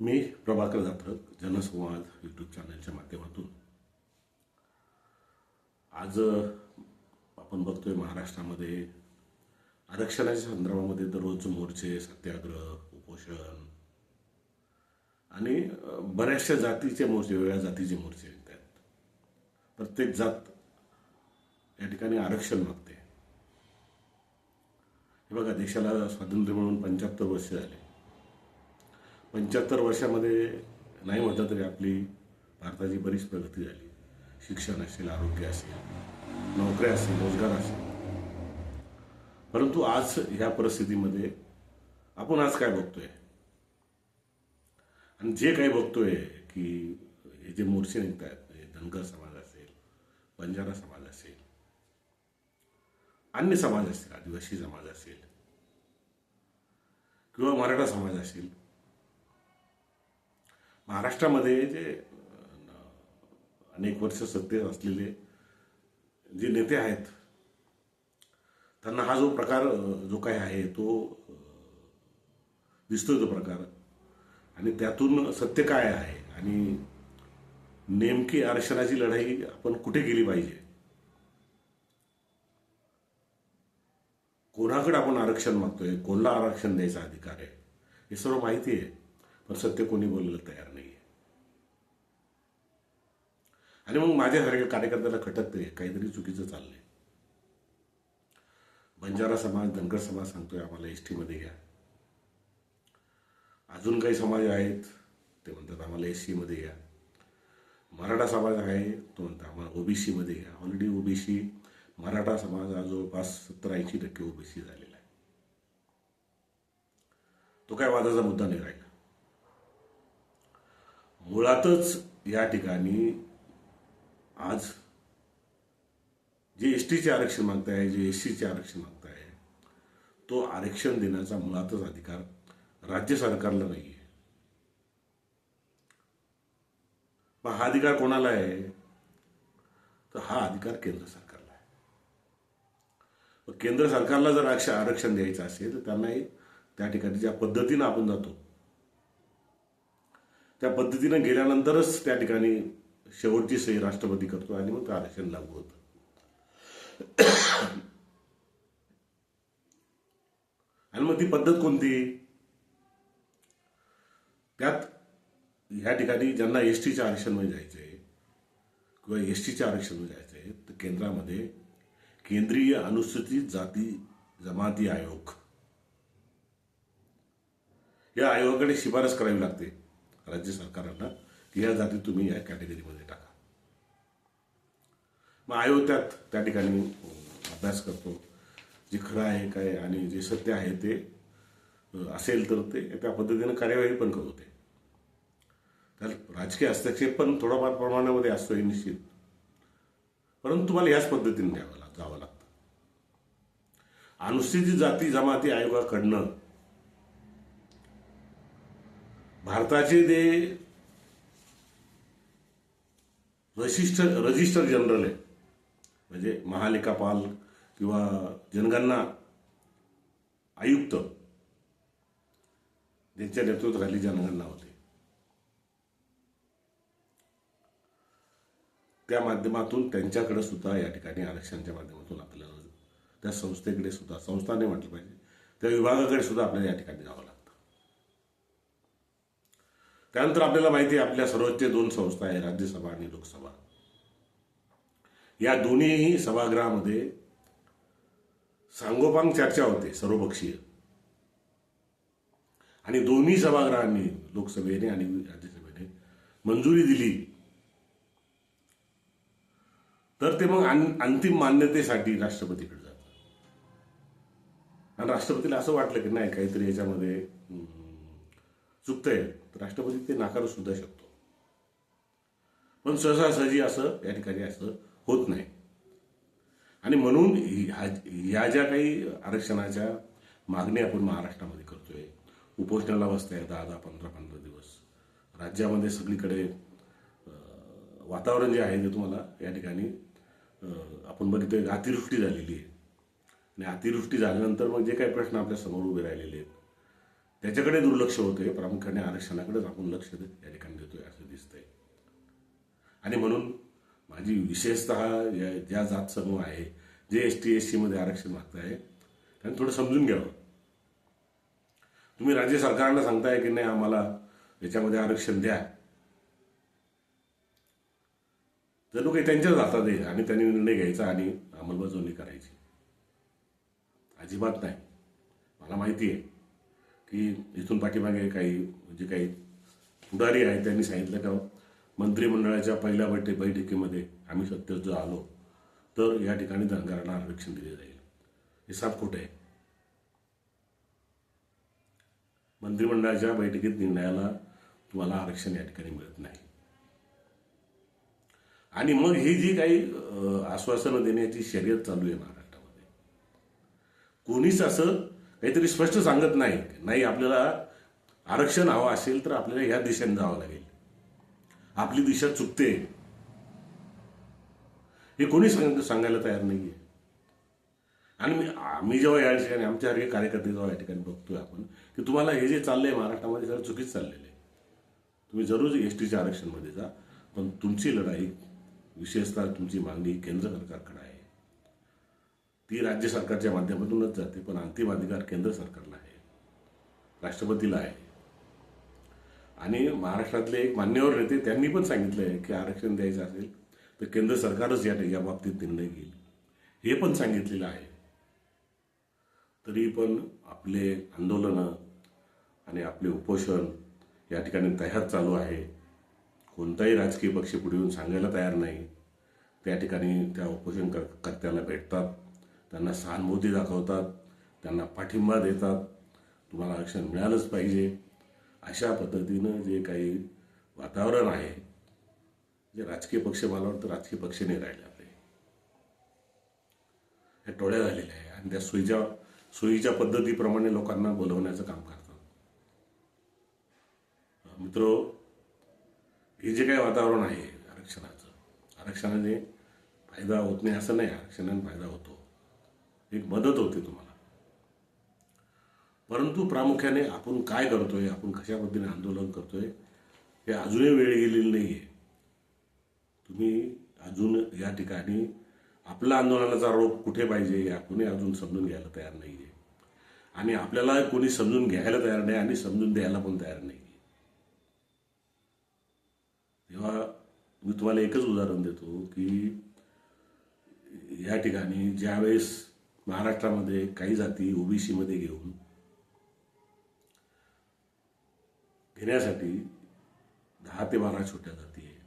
मी प्रभाकर जाधव जनसंवाद यूट्यूब चॅनलच्या माध्यमातून. आज आपण बघतोय महाराष्ट्रामध्ये आरक्षणाच्या संदर्भामध्ये दररोज मोर्चे सत्याग्रह उपोषण आणि बऱ्याचशा जातीचे मोर्चे वेगळ्या जातीचे मोर्चे आहेत प्रत्येक जात या ठिकाणी आरक्षण मागते. हे बघा देशाला स्वातंत्र्य मिळून पंच्याहत्तर वर्ष झाले. पंच्याहत्तर वर्षामध्ये नाही म्हटलं तरी आपली भारताची बरीच प्रगती झाली. शिक्षण असेल आरोग्य असेल नोकऱ्या असेल रोजगार असेल. परंतु आज ह्या परिस्थितीमध्ये आपण आज काय बघतोय? आणि जे काही बघतोय की हे जे मोर्चे निघत आहेत म्हणजे धनगर समाज असेल बंजारा समाज असेल अन्य समाज असतील आदिवासी समाज असेल किंवा मराठा समाज असेल महाराष्ट्रामध्ये जे अनेक वर्ष सत्तेत असलेले जे नेते आहेत त्यांना हा जो प्रकार जो काही आहे तो दिसतोय तो प्रकार. आणि त्यातून सत्य काय आहे? आणि नेमकी आरक्षणाची लढाई आपण कुठे गेली पाहिजे? कोणाकडे आपण आरक्षण मागतोय? कोणाला आरक्षण द्यायचा अधिकार आहे? हे सर्व माहिती आहे. पण सत्य कोणी बोलायला तयार नाही आणि मग माझ्यासारख्या कार्यकर्त्याला खटकते काहीतरी चुकीचं चाललंय. बंजारा समाज धनगर समाज सांगतोय आम्हाला एस टीमध्ये घ्या. अजून काही समाज आहेत ते म्हणतात आम्हाला एस सीमध्ये घ्या. मराठा समाज आहे तो म्हणतो आम्हाला ओबीसीमध्ये घ्या. ऑलरेडी ओबीसी मराठा समाज हा जवळपास सत्तर ऐंशी टक्के ओबीसी झालेला आहे. तो काय वादाचा मुद्दा नाही राहिला. मुळातच या ठिकाणी आज जे एस टीचे आरक्षण मागताय जे एस सीचे आरक्षण मागताय तो आरक्षण देण्याचा मुळातच अधिकार राज्य सरकारला नाही आहे मग हा अधिकार कोणाला आहे? तर हा अधिकार केंद्र सरकारला आहे. मग केंद्र सरकारला जर आरक्षण द्यायचं असेल तर त्यांनाही त्या ठिकाणी ज्या पद्धतीनं आपण जातो त्या पद्धतीनं गेल्यानंतरच त्या ठिकाणी शेवटची सही राष्ट्रपती करतो आणि मग ते आरक्षण लागू होतं. आणि मग ती पद्धत कोणती? त्यात ह्या ठिकाणी ज्यांना एस टीच्या आरक्षणमध्ये जायचं आहे किंवा एस टीच्या आरक्षणमध्ये जायचं आहे तर केंद्रामध्ये केंद्रीय अनुसूचित जाती जमाती आयोग. या आयोगाकडे शिफारस करावी लागते. राज्य सरकारांना की या जाती तुम्ही या कॅटेगरीमध्ये टाका. मग आयोग त्यात त्या ठिकाणी अभ्यास करतो. जे खरं आहे काय आणि जे सत्य आहे ते असेल तर ते त्या पद्धतीनं कार्यवाही पण करतो ते तर राजकीय हस्तक्षेप पण थोडाफार प्रमाणामध्ये असतोय निश्चित. परंतु तुम्हाला याच पद्धतीने द्यावं लाग जावं लागतं. अनुसूचित जाती जमाती आयोगाकडनं भारताचे जे रजिस्टर रजिस्टर जनरल आहे म्हणजे महालेखापाल किंवा जनगणना आयुक्त ज्यांच्या नेतृत्वाखाली जनगणना होते. त्या माध्यमातून त्यांच्याकडे सुद्धा या ठिकाणी आरक्षणाच्या माध्यमातून आपल्याला त्या संस्थेकडे सुद्धा संस्थाने म्हटलं पाहिजे. त्या विभागाकडे सुद्धा आपल्याला या ठिकाणी जावं त्यानंतर आपल्याला माहिती आहे आपल्या सर्वोच्च दोन संस्था आहे राज्यसभा आणि लोकसभा. या दोन्हीही सभागृहामध्ये सांगोपांग चर्चा होते सर्वपक्षीय. आणि दोन्ही सभागृहांनी लोकसभेने आणि राज्यसभेने मंजुरी दिली. तर ते मग अंतिम मान्यतेसाठी राष्ट्रपतीकडे जातं आणि राष्ट्रपतीला असं वाटलं की नाही काहीतरी याच्यामध्ये चुकतंय. तर राष्ट्रपती ते नाकारू सुद्धा शकतो. पण सहजासहजी असं या ठिकाणी असं होत नाही. आणि म्हणून ह्या ज्या काही आरक्षणाच्या मागणी आपण महाराष्ट्रामध्ये करतोय उपोषणाला बसताय दहा दहा पंधरा पंधरा दिवस. राज्यामध्ये सगळीकडे वातावरण जे आहे ते तुम्हाला या ठिकाणी आपण बघितलं अतिवृष्टी झालेली आहे. आणि अतिवृष्टी झाल्यानंतर मग जे काही प्रश्न आपल्यासमोर उभे राहिलेले आहेत त्याच्याकडे दुर्लक्ष होते प्रामुख्याने आरक्षणाकडेच आपण लक्ष या ठिकाणी देतोय असं दिसतंय. आणि म्हणून माझी विशेषतः या ज्या जात समूह आहे जे एस टी एसमध्ये आरक्षण मागताय त्यांनी थोडं समजून घ्यावं. तुम्ही राज्य सरकारला सांगताय की नाही आम्हाला याच्यामध्ये आरक्षण द्या. जणू काही त्यांच्याच हातात आहे आणि त्यांनी निर्णय घ्यायचा आणि अंमलबजावणी करायची. अजिबात नाही. मला माहिती आहे. की इथून पाठीमागे काही जे काही पुढारी आहेत त्यांनी सांगितलं का मंत्रिमंडळाच्या पहिल्या बैठक बैठकीमध्ये आम्ही सत्तेत जर आलो तर या ठिकाणी धनगरांना आरक्षण दिले जाईल. हे साफ खोटं आहे. मंत्रिमंडळाच्या बैठकीत निर्णयाला तुम्हाला आरक्षण या ठिकाणी मिळत नाही. आणि मग ही जी काही आश्वासनं देण्याची शर्यत चालू आहे महाराष्ट्रामध्ये. कोणीच असं काहीतरी स्पष्ट सांगत नाही. नाही आपल्याला आरक्षण हवं असेल तर आपल्याला ह्या दिशेने जावं लागेल. आपली दिशा चुकते. हे कोणी सांग सांगायला तयार नाहीये. आणि मी आम्ही जेव्हा या ठिकाणी आमच्यासारखे कार्यकर्ते जेव्हा या ठिकाणी बघतोय आपण की तुम्हाला हे जे चाललंय महाराष्ट्रामध्ये सगळं चुकीच चाललेलं आहे. तुम्ही जरूर एस टीच्या आरक्षणमध्ये जा पण तुमची लढाई विशेषतः तुमची मागणी केंद्र सरकारकडे आहे. ती राज्य सरकारच्या माध्यमातूनच जाते पण अंतिम अधिकार केंद्र सरकारला आहे. राष्ट्रपतीला आहे. आणि महाराष्ट्रातले एक मान्यवर नेते त्यांनी पण सांगितलं आहे की आरक्षण द्यायचं असेल तर केंद्र सरकारच या या बाबतीत निर्णय घेईल. हे पण सांगितलेलं आहे. तरी पण आपले आंदोलनं आणि आपले उपोषण या ठिकाणी तयार चालू आहे. कोणताही राजकीय पक्ष पुढे येऊन सांगायला तयार नाही. त्या ठिकाणी त्या उपोषण भेटतात. त्यांना सहानुभूती दाखवतात त्यांना पाठिंबा देतात. तुम्हाला आरक्षण मिळालंच पाहिजे. अशा पद्धतीनं जे काही वातावरण आहे जे राजकीय पक्ष मला वाटतं राजकीय पक्ष नाही राहिले आपले. ह्या टोळ्या झालेल्या आहे. आणि त्या सोयीच्या सोयीच्या पद्धतीप्रमाणे लोकांना बोलवण्याचं काम करतात. मित्र हे जे काही वातावरण आहे आरक्षणाचं आरक्षणाने फायदा होत नाही असं नाही. आरक्षणाने फायदा होतो. एक मदत होते तुम्हाला. परंतु प्रामुख्याने आपण काय करतोय आपण कशा पद्धतीने आंदोलन करतोय हे अजूनही वेळ गेलेली नाही आहे तुम्ही अजून या ठिकाणी आपला आंदोलनाचा रोग कुठे पाहिजे हे कोणी अजून समजून घ्यायला तयार नाही आहे आणि आपल्याला कोणी समजून घ्यायला तयार नाही आणि समजून द्यायला पण तयार नाही तेव्हा मी तुम्हाला एकच उदाहरण देतो की या ठिकाणी ज्यावेळेस महाराष्ट्रामध्ये काही जाती ओबीसीमध्ये घेऊन घेण्यासाठी दहा ते बारा छोट्या जाती आहे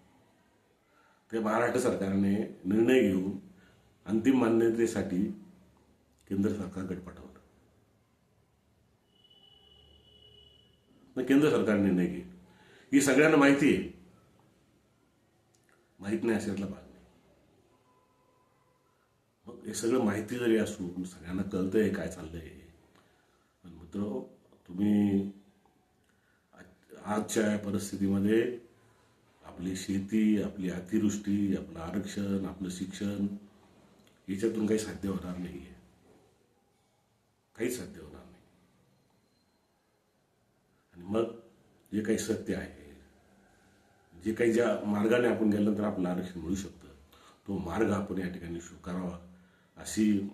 ते महाराष्ट्र सरकारने निर्णय घेऊन अंतिम मान्यतेसाठी केंद्र सरकारकडे पाठवलं मग केंद्र सरकार निर्णय घेईल. ही सगळ्यांना माहिती आहे. माहीत नाही असेल भाग हे सगळं माहिती जरी असून सगळ्यांना कळतंय काय चाललंय. पण मित्र तुम्ही आजच्या या परिस्थितीमध्ये आपली शेती आपली अतिवृष्टी आपलं आरक्षण आपलं शिक्षण याच्यातून काही साध्य होणार नाही आहे काहीच साध्य होणार नाही. आणि मग जे काही सत्य आहे जे काही ज्या मार्गाने आपण गेल्यानंतर आपलं आरक्षण मिळू शकतं. तो मार्ग आपण या ठिकाणी स्वीकारावा. अशी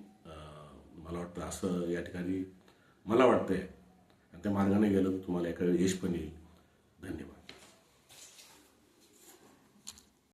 मला वाटतं असं या ठिकाणी मला वाटतं आहे आणि त्या मार्गाने गेलं तर तुम्हाला एका यश पण येईल. धन्यवाद.